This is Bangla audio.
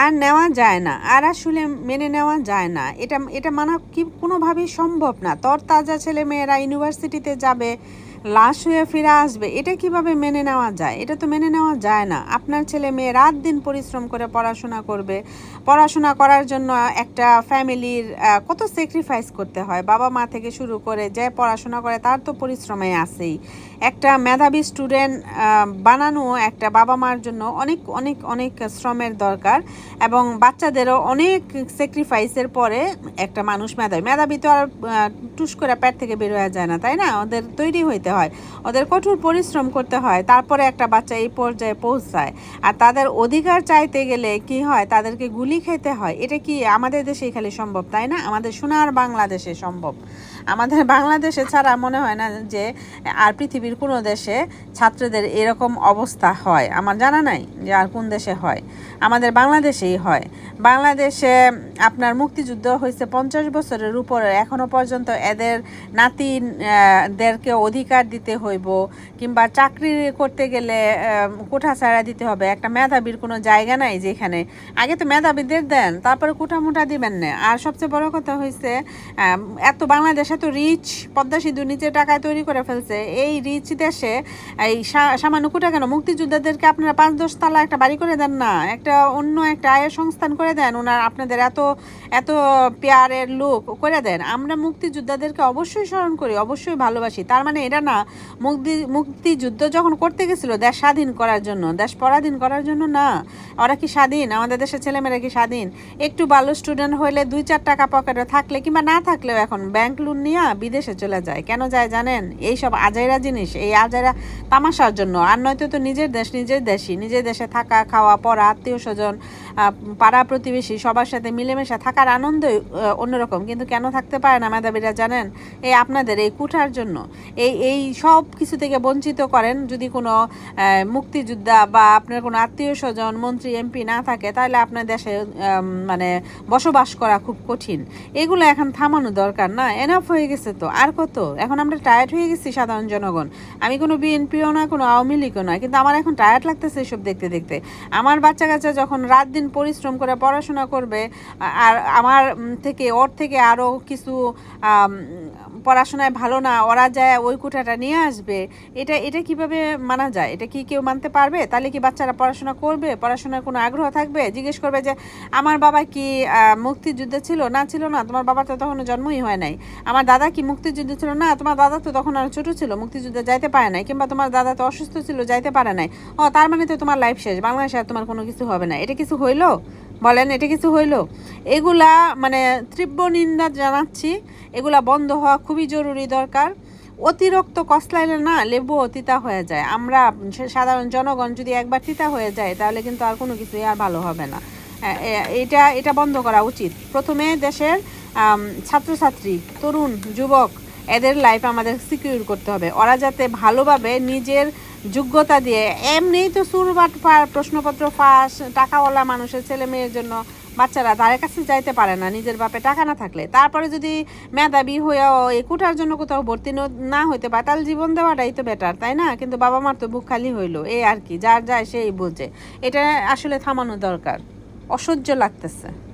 আর নেওয়া যায় না, আর আসলে মেনে নেওয়া যায় না। এটা এটা মানা কি কোনোভাবেই সম্ভব না। তরতাজা ছেলে মেয়েরা ইউনিভার্সিটিতে যাবে লাশ হয়ে ফিরে আসবে, এটা কীভাবে মেনে নেওয়া যায়? এটা তো মেনে নেওয়া যায় না। আপনার ছেলে মেয়ে রাত দিন পরিশ্রম করে পড়াশোনা করবে। পড়াশোনা করার জন্য একটা ফ্যামিলির কত স্যাক্রিফাইস করতে হয়। বাবা মা থেকে শুরু করে যে পড়াশোনা করে, তার তো পরিশ্রমে আছেই। একটা মেধাবী স্টুডেন্ট বানানো একটা বাবা মার জন্য অনেক অনেক অনেক শ্রমের দরকার এবং বাচ্চাদেরও অনেক স্যাক্রিফাইসের পরে একটা মানুষ মেধাবী। মেধাবী তো আর টুস করে পেট থেকে বের হয়ে যায় না, তাই না? ওদের তৈরি হইতে হয়। ওদের কঠোর পরিশ্রম করতে হয়। তারপরে একটা বাচ্চা এই পর্যায়ে পৌঁছায়। আর তাদের অধিকার চাইতে গেলে কি হয়? তাদেরকে গুলি খেতে হয়। এটা কি আমাদের দেশেই খালি সম্ভব, তাই না? আমাদের সোনার বাংলাদেশে সম্ভব। আমাদের বাংলাদেশে ছাড়া মনে হয় না যে, আর পৃথিবীর কোনো দেশে ছাত্রদের এরকম অবস্থা হয়। আমার জানা নাই যে আর কোন দেশে হয়। আমাদের বাংলাদেশেই হয়। বাংলাদেশে আপনার মুক্তিযুদ্ধ হয়েছে পঞ্চাশ বছরের উপরে। এখনও পর্যন্ত এদের নাতিদেরকে অধিকার দিতে হইব কিংবা চাকরি করতে গেলে কোঠা ছাড়া দিতে হবে। একটা মেধাবীর কোনো জায়গা নাই যেখানে। আগে তো মেধাবীদের দেন, তারপরে কোঠা মোটা দিবেন না। আর সবচেয়ে বড় কথা হয়েছে এত বাংলাদেশ এত রিচ পদ্মা সিন্ধু নিজের টাকায় তৈরি করে ফেলছে। এই রিচ দেশে এই সামান্য কোটা কেন? মুক্তিযোদ্ধাদেরকে আপনারা পাঁচ দশ তালা একটা বাড়ি করে দেন না। একটা অন্য একটা আয়ের সংস্থান করে দেন। ওনার আপনাদের এত এত পেয়ারের লোক করে দেন। আমরা মুক্তিযোদ্ধাদেরকে অবশ্যই স্মরণ করি, অবশ্যই ভালোবাসি। তার মানে এটা না মুক্তি, মুক্তিযুদ্ধ যখন করতে গেছিল, দেশ স্বাধীন করার জন্য, দেশ পরাধীন করার জন্য না। ওরা কি স্বাধীন? আমাদের দেশের ছেলেমেয়েরা কি স্বাধীন? একটু ভালো স্টুডেন্ট হইলে দুই চার টাকা পকেটে থাকলে কিংবা না থাকলেও এখন ব্যাংক লোন নিয়ে বিদেশে চলে যায়। কেন যায় জানেন? এই সব আজাইরা জিনিস, এই আজাইরা তামাশার জন্য। আর নয়তো তো নিজের দেশ, নিজের দেশই। নিজের দেশে থাকা, খাওয়া, পড়া, আত্মীয় স্বজন পাড়া প্রতিবেশী সবার সাথে মিলেমিশে থাকার আনন্দই অন্যরকম। কিন্তু কেন থাকতে পারে না মেধাবীরা জানেন? এই আপনাদের এই কুঠার জন্য। এই এই সব কিছু থেকে বঞ্চিত করেন যদি কোনো মুক্তিযোদ্ধা বা আপনার কোনো আত্মীয় স্বজন, মন্ত্রী, এমপি না থাকে, তাহলে আপনার দেশে মানে বসবাস করা খুব কঠিন। এগুলো এখন থামানো দরকার না। এনাফ হয়ে গেছে তো। আর কত? এখন আমরা টায়ার্ড হয়ে গেছি সাধারণ জনগণ। আমি কোনো বিএনপিও না কোনো আওয়ামী লীগও না কিন্তু আমার এখন টায়ার্ড লাগতেছে এসব দেখতে দেখতে। আমার বাচ্চা কাচ্চা যখন রাত দিন পরিশ্রম করে পড়াশোনা করবে, আর আমার থেকে, ওর থেকে আরও কিছু পড়াশোনায় ভালো না, ওরা যায় ওই কোঠাটা নিয়ে আসবে, এটা এটা কীভাবে মানা যায়? এটা কি কেউ মানতে পারবে? তাহলে কি বাচ্চারা পড়াশোনা করবে? পড়াশোনার কোনো আগ্রহ থাকবে? জিজ্ঞেস করবে যে, আমার বাবা কি মুক্তিযুদ্ধে ছিল? না ছিল না, তোমার বাবার তো তখন জন্মই হয় নাই। আমার দাদা কি মুক্তিযুদ্ধে ছিল? না, তোমার দাদা তো তখন আর ছোট ছিল, মুক্তিযুদ্ধে যাইতে পারে নাই, কিংবা তোমার দাদা তো অসুস্থ ছিল, যাইতে পারে নাই। ও, তার মানে তো তোমার লাইফ শেষ, বাংলাদেশে আর তোমার কোনো কিছু হবে না। এটা কিছু হইল? বলেন, এটা কিছু হইল? এগুলা মানে তীব্র নিন্দা জানাচ্ছি। এগুলা বন্ধ হওয়া খুবই জরুরি দরকার। অতিরিক্ত কসলাইলে না লেবু তিতা হয়ে যায়। আমরা সাধারণ জনগণ যদি একবার তিতা হয়ে যায়, তাহলে কিন্তু আর কোনো কিছুই আর ভালো হবে না। এটা এটা বন্ধ করা উচিত। প্রথমে দেশের ছাত্রছাত্রী, তরুণ, যুবক, এদের লাইফ আমাদের সিকিউর করতে হবে। ওরা যাতে ভালোভাবে নিজের যোগ্যতা দিয়ে। এমনিই তো সুরবাট প্রশ্নপত্র ফাঁস, টাকাওয়ালা মানুষের ছেলে মেয়ের জন্য বাচ্চারা তাদের কাছে যাইতে পারে না, নিজের বাপে টাকা না থাকলে। তারপরে যদি মেধাবী হয়েও এই কুটার জন্য কোথাও ভর্তি ন- না হইতে পারে, তাহলে জীবন দেওয়াটাই তো বেটার তাই না? কিন্তু বাবা মার তো বুক খালি হইল এই আর কি, যার যায় সেই বোঝে। এটা আসলে থামানো দরকার, অসহ্য লাগতেছে।